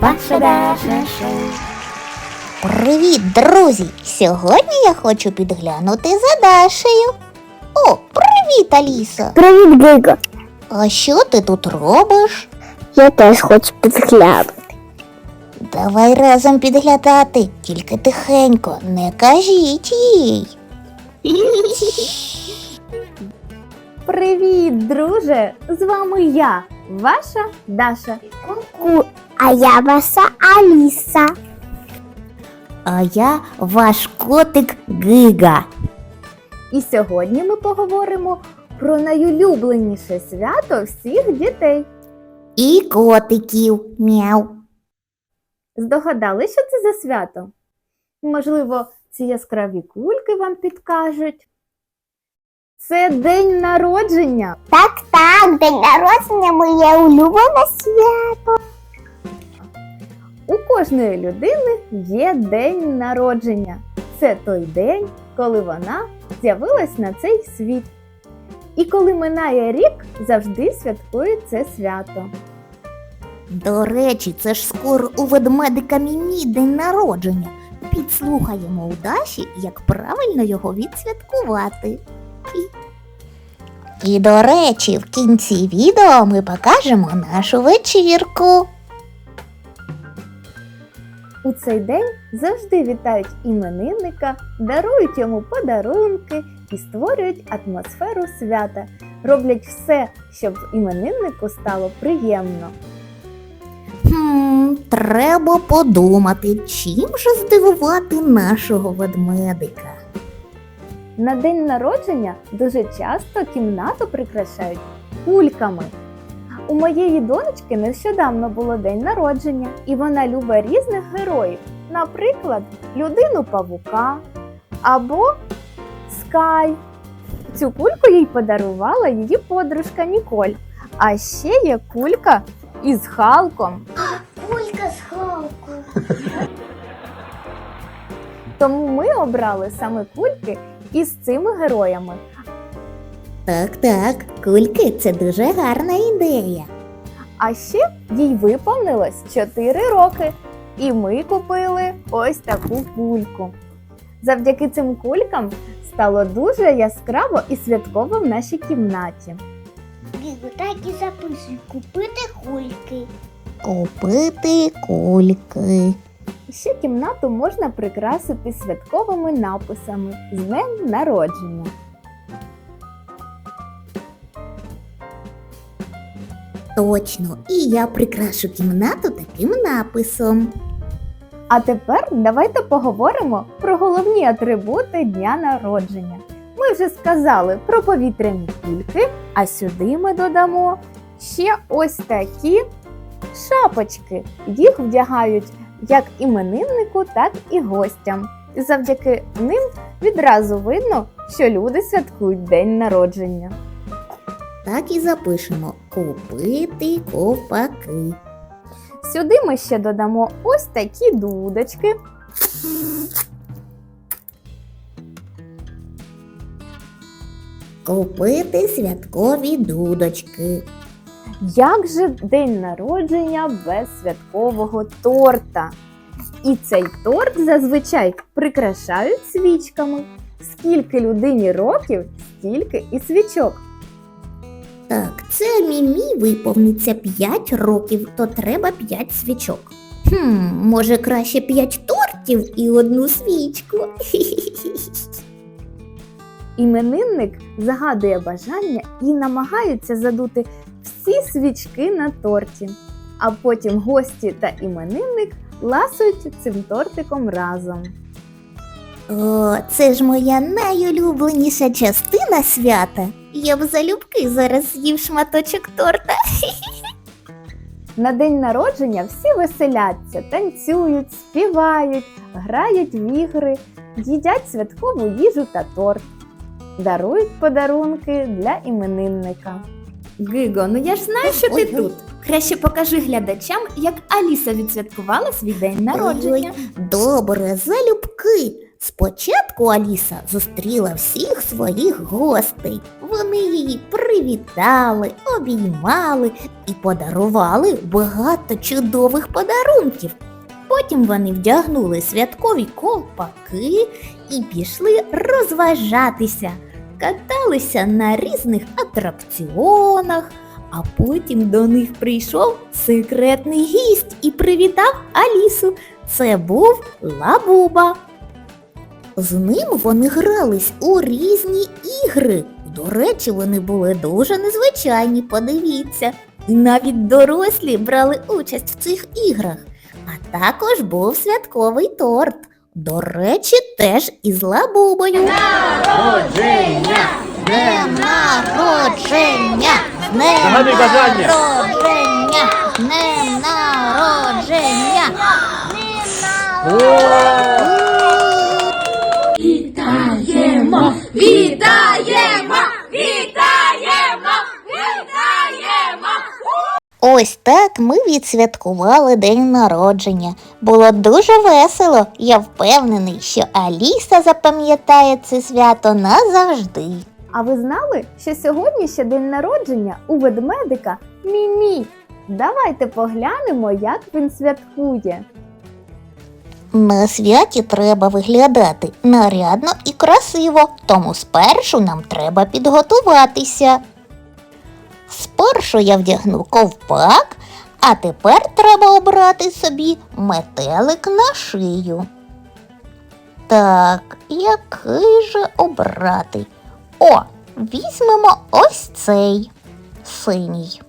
Ваша Даша Шоу. Привіт, друзі! Сьогодні я хочу підглянути за Дашею. О, привіт, Аліса! Привіт, Гиго. А що ти тут робиш? Я теж хочу підглянути. Давай разом підглядати, тільки тихенько, не кажіть їй. Привіт, друже! З вами я, ваша Даша. Ку, а я ваша Аліса. А я ваш котик Гига. І сьогодні ми поговоримо про найулюбленіше свято всіх дітей. І котиків. Мяу. Здогадали, що це за свято? Можливо, ці яскраві кульки вам підкажуть. Це день народження. Так, так, день народження моє улюблене свято. У кожної людини є день народження. Це той день, коли вона з'явилась на цей світ. І коли минає рік, завжди святкують це свято. До речі, це ж скоро у ведмедика Мімі день народження. Підслухаємо у Даші, як правильно його відсвяткувати. І до речі, в кінці відео ми покажемо нашу вечірку. У цей день завжди вітають іменинника, дарують йому подарунки і створюють атмосферу свята, роблять все, щоб імениннику стало приємно. Хм, треба подумати, чим же здивувати нашого ведмедика. На день народження дуже часто кімнату прикрашають кульками. У моєї донечки нещодавно було день народження, і вона любить різних героїв, наприклад, людину павука або Скай. Цю кульку їй подарувала її подружка Ніколь. А ще є кулька із Халком. Кулька з халку. Тому ми обрали саме кульки із цими героями. Так, так, кульки це дуже гарна ідея. А ще їй виповнилось 4 роки, і ми купили ось таку кульку. Завдяки цим кулькам стало дуже яскраво і святково в нашій кімнаті. Гиго, так і записуй. Купити кульки. Купити кульки. Ще кімнату можна прикрасити святковими написами з днем народження. Точно, і я прикрашу кімнату таким написом. А тепер давайте поговоримо про головні атрибути дня народження. Ми вже сказали про повітряні кульки, а сюди ми додамо ще ось такі шапочки. Їх вдягають як імениннику, так і гостям. І завдяки ним відразу видно, що люди святкують день народження. Так і запишемо купити ковпаки. Сюди ми ще додамо ось такі дудочки. Купити святкові дудочки. Як же день народження без святкового торта? І цей торт зазвичай прикрашають свічками. Скільки людині років, стільки і свічок. Так, це мімі виповниться 5 років, то треба 5 свічок. Хм, може краще 5 тортів і одну свічку. Іменинник загадує бажання і намагається задути всі свічки на торті. А потім гості та іменинник ласують цим тортиком разом. О, це ж моя найулюбленіша частина свята. Я б залюбки зараз з'їв шматочок торта. На день народження всі веселяться, танцюють, співають, грають в ігри, їдять святкову їжу та торт, дарують подарунки для іменинника. Гиго, ну я ж знаю, що ти Ой, ой. тут. Краще покажи глядачам, як Аліса відсвяткувала свій день народження. Добре, залюбки. Спочатку Аліса зустріла всіх своїх гостей. Вони її привітали, обіймали і подарували багато чудових подарунків. Потім вони вдягнули святкові ковпаки і пішли розважатися, каталися на різних атракціонах, а потім до них прийшов секретний гість і привітав Алісу. Це був Лабуба. З ним вони грались у різні ігри. До речі, вони були дуже незвичайні, подивіться. І навіть дорослі брали участь в цих іграх. А також був святковий торт. До речі, теж із лабубою. Народження! Днем народження! Днем Загадуй бажання! народження! Днем народження! Вітаємо! Вітаємо! Вітаємо! Вітаємо! Ось так ми відсвяткували день народження. Було дуже весело. Я впевнений, що Аліса запам'ятає це свято назавжди. А ви знали, що сьогодні ще день народження у ведмедика Мімі? Давайте поглянемо, як він святкує. На святі треба виглядати нарядно і красиво, тому спершу нам треба підготуватися. Спершу я вдягну ковпак, а тепер треба обрати собі метелик на шию. Так, який же обрати? О, візьмемо ось цей синій.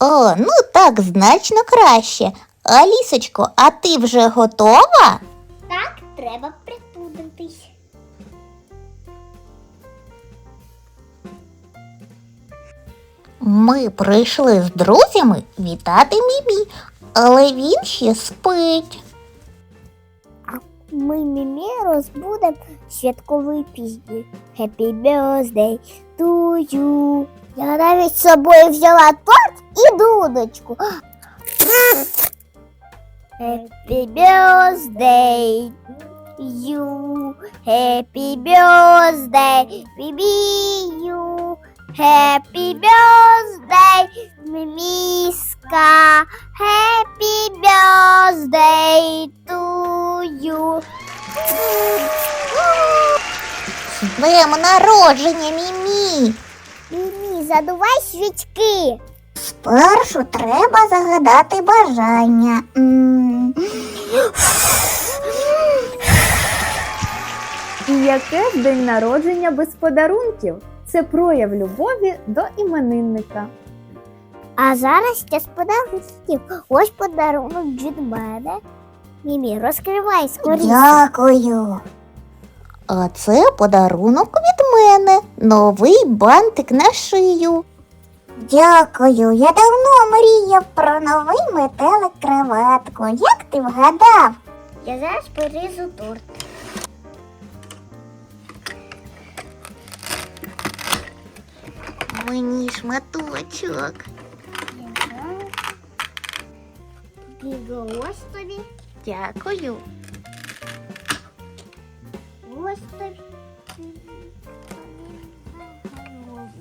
О, ну так значно краще. Алісочко, а ти вже готова? Так, треба припудитись. Ми прийшли з друзями вітати Мімі, але він ще спить. Ми мімі розбудем святкові пісні. Happy birthday to you. Я навіть з собою взяла торт і дудочку. Happy birthday you. Happy birthday, baby you. Happy birthday, міміска. Happy birthday to you. З днем народження, Мімі! Мімі, задувай свічки. Спершу треба загадати бажання. І яке ж день народження без подарунків? Це прояв любові до іменинника. А зараз час подарунків. Ось подарунок від мене. Мімі, розкривай скоріше. Дякую. А це подарунок від мене. Новий бантик на шию. Дякую. Я давно мріяв про новий метелик кроватку. Як ти вгадав? Я зараз порізу торт. Мені шматочок. Біго, ось тобі, Дякую. ось тобі.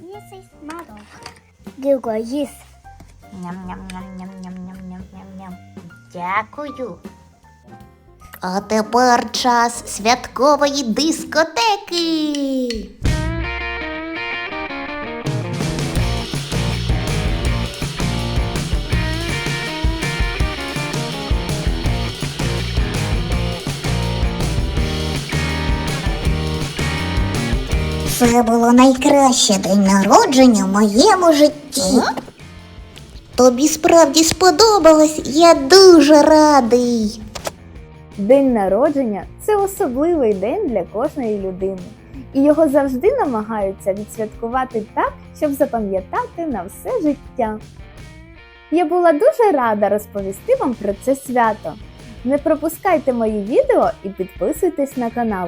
Їси смарок. Біго, їс. Ням-ням-ням-ням-ням-ням-ням-ням. Дякую. А тепер час святкової дискотеки. Це було найкраще день народження в моєму житті. Тобі справді сподобалось, я дуже радий. День народження це особливий день для кожної людини. І його завжди намагаються відсвяткувати так, щоб запам'ятати на все життя. Я була дуже рада розповісти вам про це свято. Не пропускайте мої відео і підписуйтесь на канал.